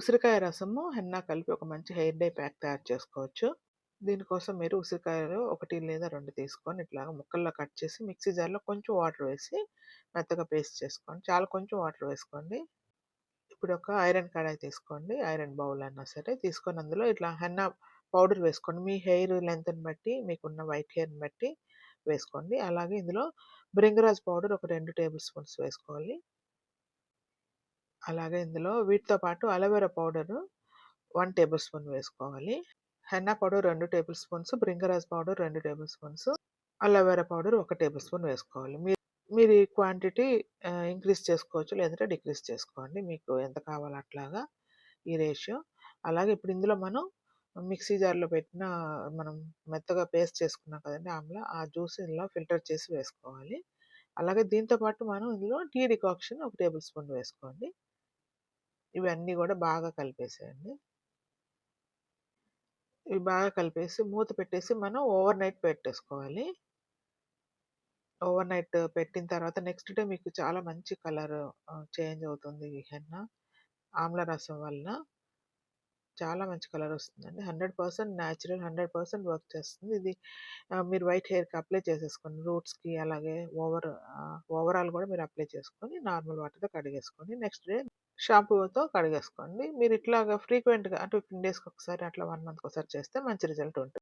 ఉసిరికాయ రసము, హెన్నా కలిపి ఒక మంచి హెయిర్ డై ప్యాక్ తయారు చేసుకోవచ్చు. దీనికోసం మీరు ఉసిరికాయలు ఒకటి లేదా రెండు తీసుకొని ఇట్లాగా ముక్కల్లో కట్ చేసి మిక్సీ జార్‌లో కొంచెం వాటర్ వేసి మెత్తగా పేస్ట్ చేసుకోండి. చాలా కొంచెం వాటర్ వేసుకోండి. ఇప్పుడు ఒక ఐరన్ కడాయి తీసుకోండి. ఐరన్ బౌల్ అయినా సరే తీసుకొని అందులో ఇట్లా హెన్నా పౌడర్ వేసుకోండి. మీ హెయిర్ లెంత్ని బట్టి, మీకున్న వైట్ హెయిర్‌ని బట్టి వేసుకోండి. అలాగే ఇందులో భృంగరాజ్ పౌడర్ ఒక రెండు టేబుల్ స్పూన్స్ వేసుకోవాలి. అలాగే ఇందులో వీటితో పాటు aloe vera powder one tablespoon వేసుకోవాలి. హెన్నా పౌడర్ రెండు టేబుల్ స్పూన్స్, బ్రింగరాజ్ పౌడర్ రెండు టేబుల్ స్పూన్స్, అలోవెరా పౌడర్ ఒక టేబుల్ స్పూన్ వేసుకోవాలి. మీరు మీరు ఈ క్వాంటిటీ ఇంక్రీజ్ చేసుకోవచ్చు. లేదంటే డిక్రీజ్ చేసుకోండి. మీకు ఎంత కావాలో అట్లాగా ఈ రేషియో. అలాగే ఇప్పుడు ఇందులో మనం మిక్సీ జార్‌లో పెట్టిన మనం మెత్తగా పేస్ట్ చేసుకున్నాం కదండి ఆమ్లా, ఆ జ్యూస్ ఇందులో ఫిల్టర్ చేసి వేసుకోవాలి. అలాగే దీంతో పాటు మనం ఇందులో టీ డికాక్షన్ ఒక టేబుల్ స్పూన్ వేసుకోండి. ఇవన్నీ కూడా బాగా కలిపేసేయండి. ఇవి బాగా కలిపేసి మూత పెట్టేసి మనం ఓవర్ నైట్ పెట్టేసుకోవాలి. ఓవర్ నైట్ పెట్టిన తర్వాత నెక్స్ట్ డే మీకు చాలా మంచి కలర్ చేంజ్ అవుతుంది ఈ ఆమ్ల రసం వలన. చాలా మంచి కలర్ వస్తుందండి. 100% న్యాచురల్, 100% వర్క్ చేస్తుంది. ఇది మీరు వైట్ హెయిర్‌కి అప్లై చేసేసుకోండి. రూట్స్‌కి అలాగే ఓవర్ ఓవరాల్ కూడా మీరు అప్లై చేసుకొని నార్మల్ వాటర్‌తో కడిగేసుకొని నెక్స్ట్ డే షాంపూతో కడిగేసుకోండి. మీరు ఇట్లాగా ఫ్రీక్వెంట్‌గా అంటే 15 డేస్‌కి ఒకసారి అట్లా వన్ మంత్‌కి ఒకసారి చేస్తే మంచి రిజల్ట్ ఉంటుంది.